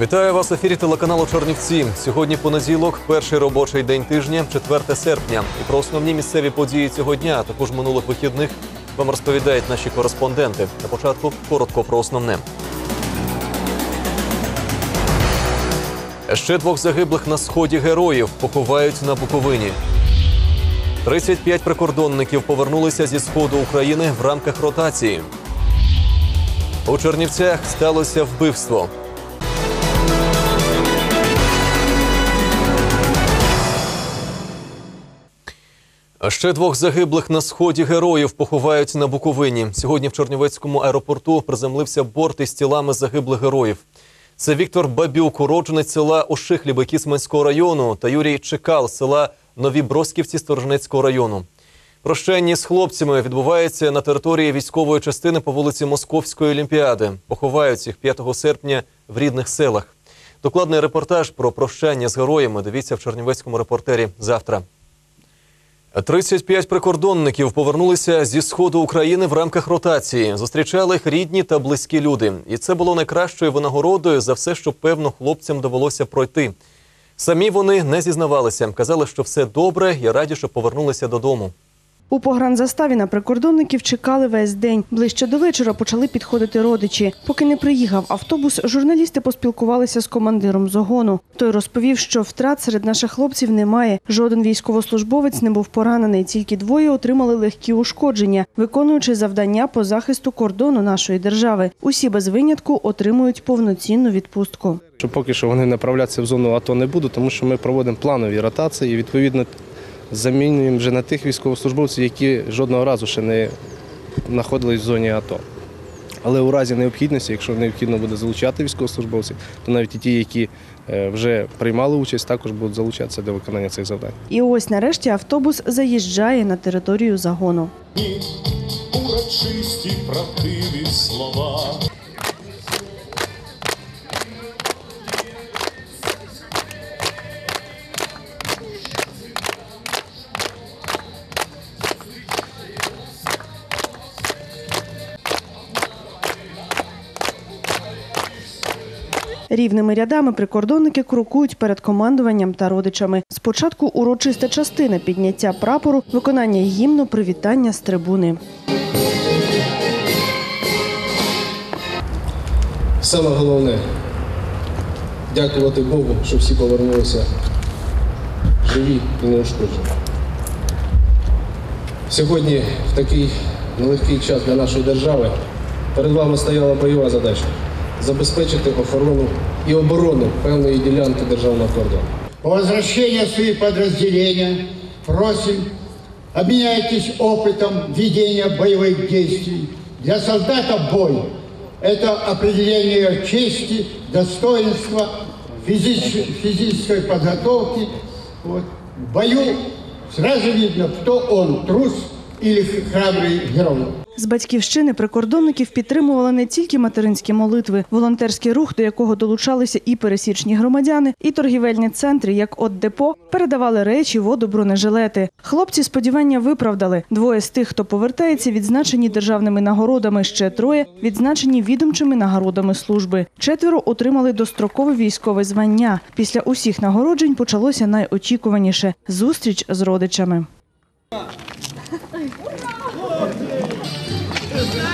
Вітаю вас в ефірі телеканалу Чернівці. Сьогодні понеділок, перший робочий день тижня, 4 серпня. І про основні місцеві події цього дня, а також минулих вихідних, вам розповідають наші кореспонденти. На початку коротко про основне. Ще двох загиблих на сході героїв поховають на Буковині. 35 прикордонників повернулися зі сходу України в рамках ротації. У Чернівцях сталося вбивство. Ще двох загиблих на сході героїв поховають на Буковині. Сьогодні в Чернівецькому аеропорту приземлився борт із тілами загиблих героїв. Це Віктор Бабюк, уродженець села Ошихліби Кісманського району та Юрій Чекал села Нові Бросківці Сторожнецького району. Прощання з хлопцями відбувається на території військової частини по вулиці Московської Олімпіади. Поховають їх 5 серпня в рідних селах. Докладний репортаж про прощання з героями дивіться в Чернівецькому репортері завтра. 35 прикордонників повернулися зі сходу України в рамках ротації. Зустрічали їх рідні та близькі люди. І це було найкращою винагородою за все, що певно хлопцям довелося пройти. Самі вони не зізнавалися, казали, що все добре і раді, що повернулися додому. У погранзаставі на прикордонників чекали весь день. Ближче до вечора почали підходити родичі. Поки не приїхав автобус, журналісти поспілкувалися з командиром загону. Той розповів, що втрат серед наших хлопців немає. Жоден військовослужбовець не був поранений. Тільки двоє отримали легкі ушкодження, виконуючи завдання по захисту кордону нашої держави. Усі без винятку отримують повноцінну відпустку. Що поки що вони направлятися в зону АТО не будуть, тому що ми проводимо планові ротації відповідно замінюємо вже на тих військовослужбовців, які жодного разу ще не знаходились в зоні АТО. Але у разі необхідності, якщо необхідно буде залучати військовослужбовців, то навіть і ті, які е, вже приймали участь, також будуть залучатися до виконання цих завдань. І ось нарешті автобус заїжджає на територію загону. урочисті правдиві слова. Рівними рядами прикордонники крокують перед командуванням та родичами. Спочатку урочиста частина підняття прапору, виконання гімну, привітання з трибуни. Саме головне дякувати Богу, що всі повернулися живі і неушкоджені. Сьогодні, в такий нелегкий час для нашої держави, перед вами стояла бойова задача забезпечити охорону і оборону певної ділянки державного кордону. По возвращении в свои подразделения просим обменяйтесь опытом ведения боевых действий. Для солдата бой – это определение чести, достоинства, физич- физической подготовки. Вот. В бою сразу видно, кто он – трус или храбрый герой. З батьківщини прикордонників підтримували не тільки материнські молитви, волонтерський рух, до якого долучалися і пересічні громадяни, і торгівельні центри, як от депо, передавали речі, воду, бронежилети. Хлопці сподівання виправдали. Двоє з тих, хто повертається, відзначені державними нагородами. Ще троє відзначені відомчими нагородами служби. Четверо отримали дострокове військове звання. Після усіх нагороджень почалося найочікуваніше зустріч з родичами. Yeah.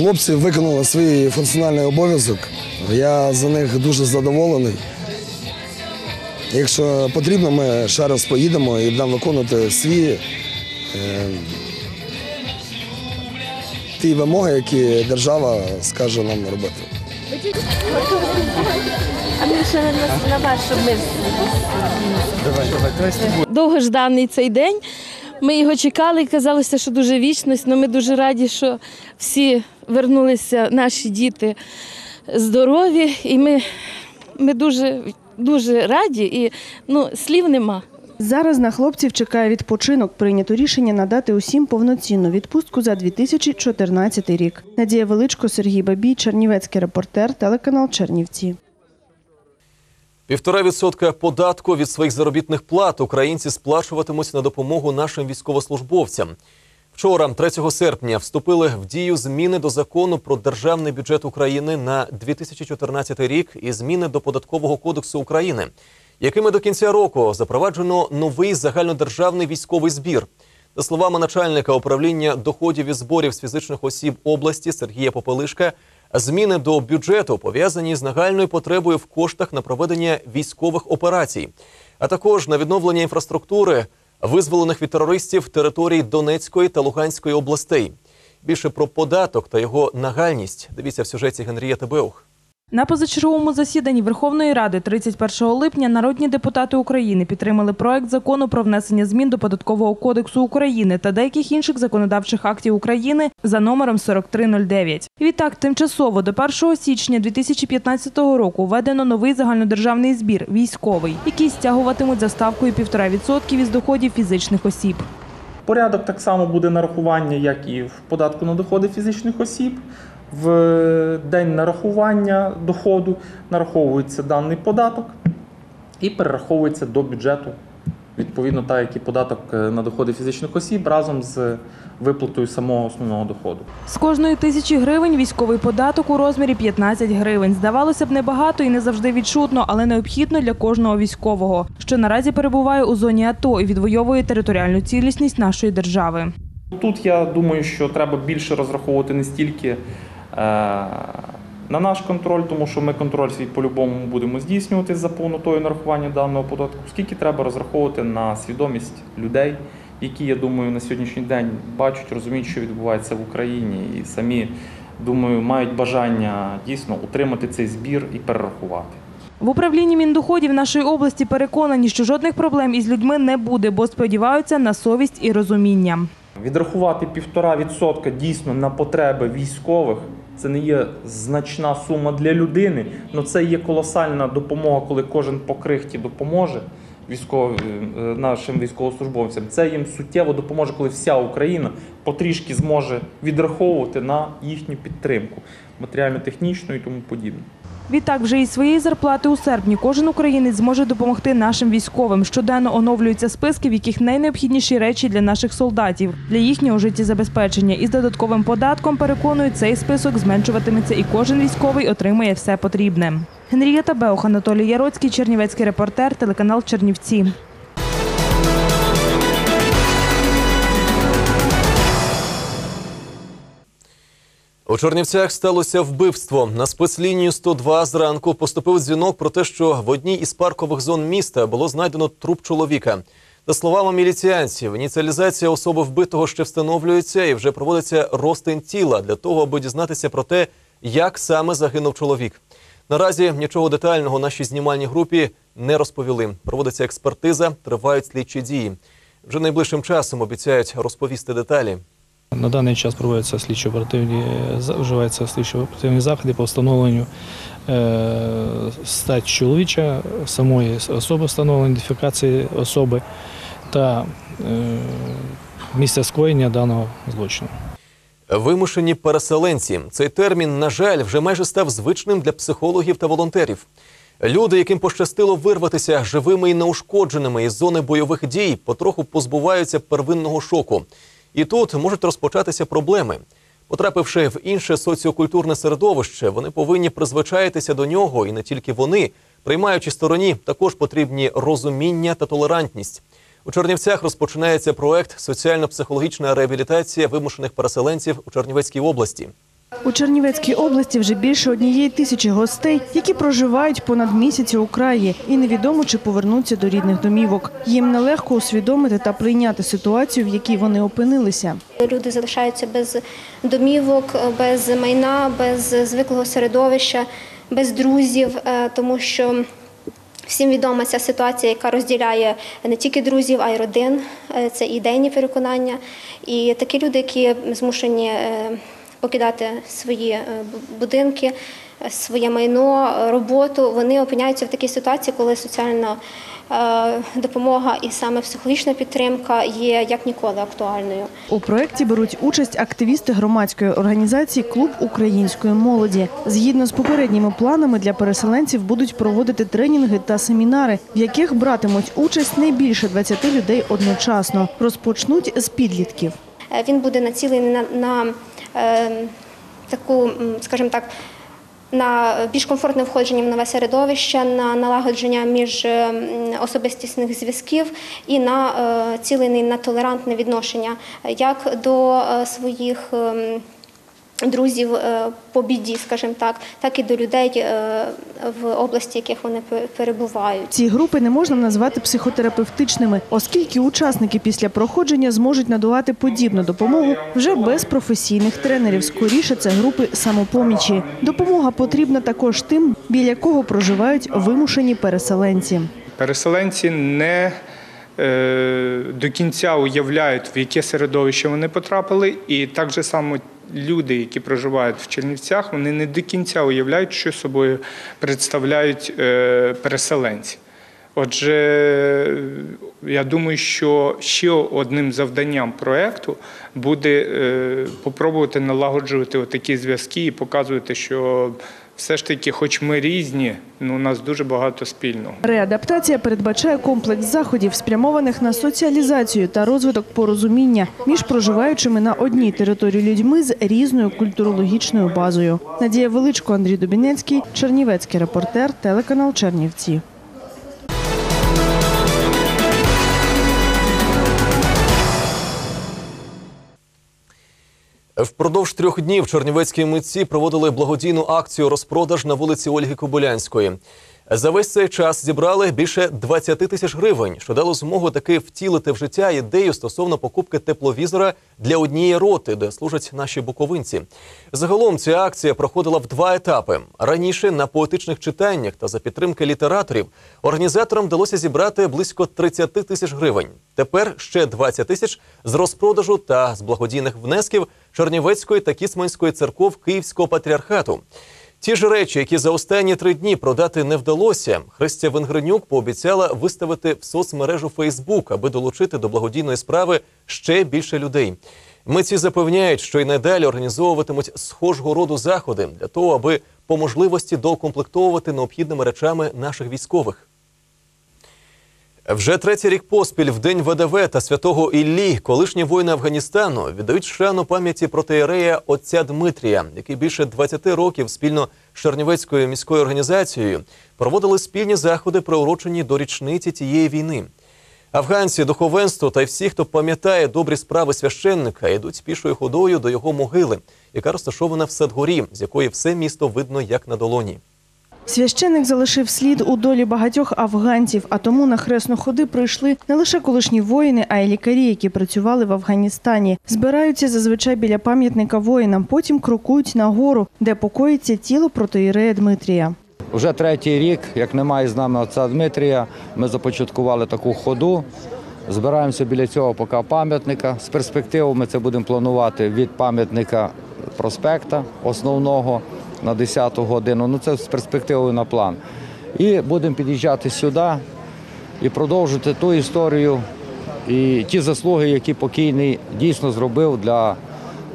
Хлопці виконали свій функціональний обов'язок. Я за них дуже задоволений. Якщо потрібно, ми ще раз поїдемо і будемо виконувати свої е, ті вимоги, які держава скаже нам робити. А ми ще на, на вас, щоб ми довгожданий цей день. Ми його чекали і казалося, що дуже вічність. але ми дуже раді, що всі вернулися, наші діти здорові, і ми, ми дуже дуже раді і ну, слів нема. Зараз на хлопців чекає відпочинок. Прийнято рішення надати усім повноцінну відпустку за 2014 рік. Надія Величко, Сергій Бабій, Чернівецький репортер, телеканал Чернівці. Півтора відсотка податку від своїх заробітних плат українці сплачуватимуть на допомогу нашим військовослужбовцям. Вчора, 3 серпня, вступили в дію зміни до закону про державний бюджет України на 2014 рік і зміни до податкового кодексу України, якими до кінця року запроваджено новий загальнодержавний військовий збір. За словами начальника управління доходів і зборів з фізичних осіб області Сергія Попелишка, зміни до бюджету пов'язані з нагальною потребою в коштах на проведення військових операцій, а також на відновлення інфраструктури, визволених від терористів територій Донецької та Луганської областей. Більше про податок та його нагальність дивіться в сюжеті Генрія Беух. На позачерговому засіданні Верховної Ради 31 липня народні депутати України підтримали проект закону про внесення змін до податкового кодексу України та деяких інших законодавчих актів України за номером 4309. Відтак, тимчасово до 1 січня 2015 року введено новий загальнодержавний збір військовий, який стягуватимуть за ставкою 1,5% із доходів фізичних осіб. Порядок так само буде нарахування, як і в податку на доходи фізичних осіб. В день нарахування доходу нараховується даний податок і перераховується до бюджету. Відповідно, так як і податок е, на доходи фізичних осіб разом з виплатою самого основного доходу. З кожної тисячі гривень військовий податок у розмірі 15 гривень. Здавалося б, небагато і не завжди відчутно, але необхідно для кожного військового, що наразі перебуває у зоні АТО і відвоює територіальну цілісність нашої держави. Тут я думаю, що треба більше розраховувати не стільки е, на наш контроль, тому що ми контроль свій по-любому будемо здійснювати за повнотою нарахування даного податку, скільки треба розраховувати на свідомість людей, які, я думаю, на сьогоднішній день бачать, розуміють, що відбувається в Україні, і самі, думаю, мають бажання дійсно утримати цей збір і перерахувати. В управлінні Міндоходів нашої області переконані, що жодних проблем із людьми не буде, бо сподіваються на совість і розуміння. Відрахувати півтора відсотка дійсно на потреби військових це не є значна сума для людини, але це є колосальна допомога, коли кожен по крихті допоможе військовим е, нашим військовослужбовцям. Це їм суттєво допоможе, коли вся Україна потрішки зможе відраховувати на їхню підтримку матеріально-технічну і тому подібне. Відтак, вже із своєї зарплати у серпні кожен українець зможе допомогти нашим військовим. Щоденно оновлюються списки, в яких найнеобхідніші речі для наших солдатів для їхнього життєзабезпечення. І з додатковим податком переконують, цей список зменшуватиметься, і кожен військовий отримає все потрібне. Генрієта Беух, Анатолій Яроцький, Чернівецький репортер, телеканал Чернівці. У Чернівцях сталося вбивство. На спецлінію 102 зранку поступив дзвінок про те, що в одній із паркових зон міста було знайдено труп чоловіка. За словами міліціянців, ініціалізація особи вбитого ще встановлюється і вже проводиться розтин тіла для того, аби дізнатися про те, як саме загинув чоловік. Наразі нічого детального нашій знімальній групі не розповіли. Проводиться експертиза, тривають слідчі дії. Вже найближчим часом обіцяють розповісти деталі. На даний час проводяться слідчо оперативні вживаються слідчо оперативні заходи по встановленню е, статі чоловіча, самої особи встановлення, ідентифікації особи та е, місця скоєння даного злочину. Вимушені переселенці. Цей термін, на жаль, вже майже став звичним для психологів та волонтерів. Люди, яким пощастило вирватися живими і неушкодженими із зони бойових дій, потроху позбуваються первинного шоку. І тут можуть розпочатися проблеми. Потрапивши в інше соціокультурне середовище, вони повинні призвичаїтися до нього, і не тільки вони, приймаючи стороні, також потрібні розуміння та толерантність. У Чернівцях розпочинається проект соціально-психологічна реабілітація вимушених переселенців у Чернівецькій області. У Чернівецькій області вже більше однієї тисячі гостей, які проживають понад місяць у краї, і невідомо чи повернуться до рідних домівок. Їм нелегко усвідомити та прийняти ситуацію, в якій вони опинилися. Люди залишаються без домівок, без майна, без звиклого середовища, без друзів, е, тому що всім відома ця ситуація, яка розділяє не тільки друзів, а й родин. Е, Це ідейні переконання. І такі люди, які змушені е, покидати свої е, будинки, своє майно, е, роботу, вони опиняються в такій ситуації, коли соціальна е, допомога і саме психологічна підтримка є як ніколи актуальною. У проєкті беруть участь активісти громадської організації Клуб української молоді. Згідно з попередніми планами для переселенців будуть проводити тренінги та семінари, в яких братимуть участь не більше 20 людей одночасно. Розпочнуть з підлітків. Е, Він буде націлений на, на е, таку, м, скажімо так, на більш комфортне входження в нове середовище, на налагодження між е, особистісних зв'язків і на е, цілений на толерантне відношення як до е, своїх. Друзів е, по біді, скажімо так, так і до людей е, в області, в яких вони перебувають. Ці групи не можна назвати психотерапевтичними, оскільки учасники після проходження зможуть надавати подібну допомогу вже без професійних тренерів. Скоріше це групи самопомічі. Допомога потрібна також тим, біля кого проживають вимушені переселенці. Переселенці не до кінця уявляють, в яке середовище вони потрапили, і так же само люди, які проживають в Чернівцях, вони не до кінця уявляють, що собою представляють е, переселенці. Отже, я думаю, що ще одним завданням проєкту буде е, попробувати налагоджувати такі зв'язки і показувати, що все ж таки, хоч ми різні, ну у нас дуже багато спільного. Реадаптація передбачає комплекс заходів, спрямованих на соціалізацію та розвиток порозуміння між проживаючими на одній території людьми з різною культурологічною базою. Надія Величко, Андрій Дубінецький, Чернівецький репортер, телеканал Чернівці. Впродовж трьох днів чернівецькі митці проводили благодійну акцію розпродаж на вулиці Ольги Кобилянської. За весь цей час зібрали більше 20 тисяч гривень, що дало змогу таки втілити в життя ідею стосовно покупки тепловізора для однієї роти, де служать наші буковинці. Загалом ця акція проходила в два етапи. Раніше на поетичних читаннях та за підтримки літераторів організаторам вдалося зібрати близько 30 тисяч гривень. Тепер ще 20 тисяч з розпродажу та з благодійних внесків Чернівецької та Кісманської церков Київського патріархату. Ті ж речі, які за останні три дні продати не вдалося, Христя Венгренюк пообіцяла виставити в соцмережу Фейсбук, аби долучити до благодійної справи ще більше людей. Митці запевняють, що й надалі організовуватимуть схожого роду заходи для того, аби по можливості доукомплектовувати необхідними речами наших військових. Вже третій рік поспіль в день ВДВ та святого Іллі колишні воїни Афганістану віддають шану пам'яті протиєрея отця Дмитрія, який більше 20 років спільно з Чернівецькою міською організацією проводили спільні заходи, приурочені до річниці тієї війни. Афганці, духовенство та й всі, хто пам'ятає добрі справи священника, йдуть пішою ходою до його могили, яка розташована в Садгорі, з якої все місто видно як на долоні. Священик залишив слід у долі багатьох афганців, а тому на хресну ходи прийшли не лише колишні воїни, а й лікарі, які працювали в Афганістані. Збираються зазвичай біля пам'ятника воїнам, потім крокують на гору, де покоїться тіло протоїрея Дмитрія. Уже третій рік, як немає з нами отця Дмитрія, ми започаткували таку ходу. Збираємося біля цього поки пам'ятника. З перспективою ми це будемо планувати від пам'ятника проспекта основного на 10 годину. Ну це з перспективою на план. І будемо під'їжджати сюди і продовжити ту історію і ті заслуги, які покійний дійсно зробив для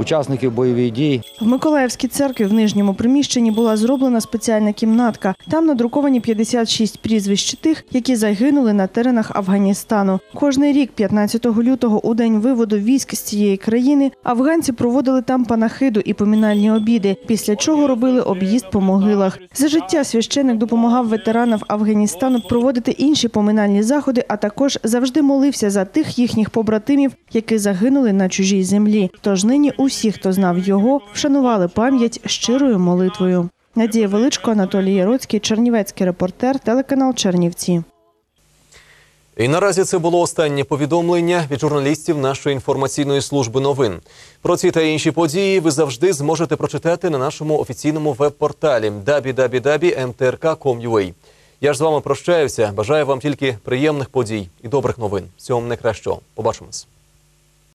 учасників бойових дій. В Миколаївській церкві в нижньому приміщенні була зроблена спеціальна кімнатка. Там надруковані 56 прізвищ тих, які загинули на теренах Афганістану. Кожний рік, 15 лютого, у день виводу військ з цієї країни, афганці проводили там панахиду і помінальні обіди, після чого робили об'їзд по могилах. За життя священик допомагав ветеранам Афганістану проводити інші поминальні заходи, а також завжди молився за тих їхніх побратимів, які загинули на чужій землі. Тож нині усі, хто знав його, вшанували пам'ять щирою молитвою. Надія Величко, Анатолій Яроцький, Чернівецький репортер, телеканал Чернівці. І наразі це було останнє повідомлення від журналістів нашої інформаційної служби новин. Про ці та інші події ви завжди зможете прочитати на нашому офіційному веб-порталі www.mtrk.com.ua. Я ж з вами прощаюся. Бажаю вам тільки приємних подій і добрих новин. Всього вам найкращого. Побачимось.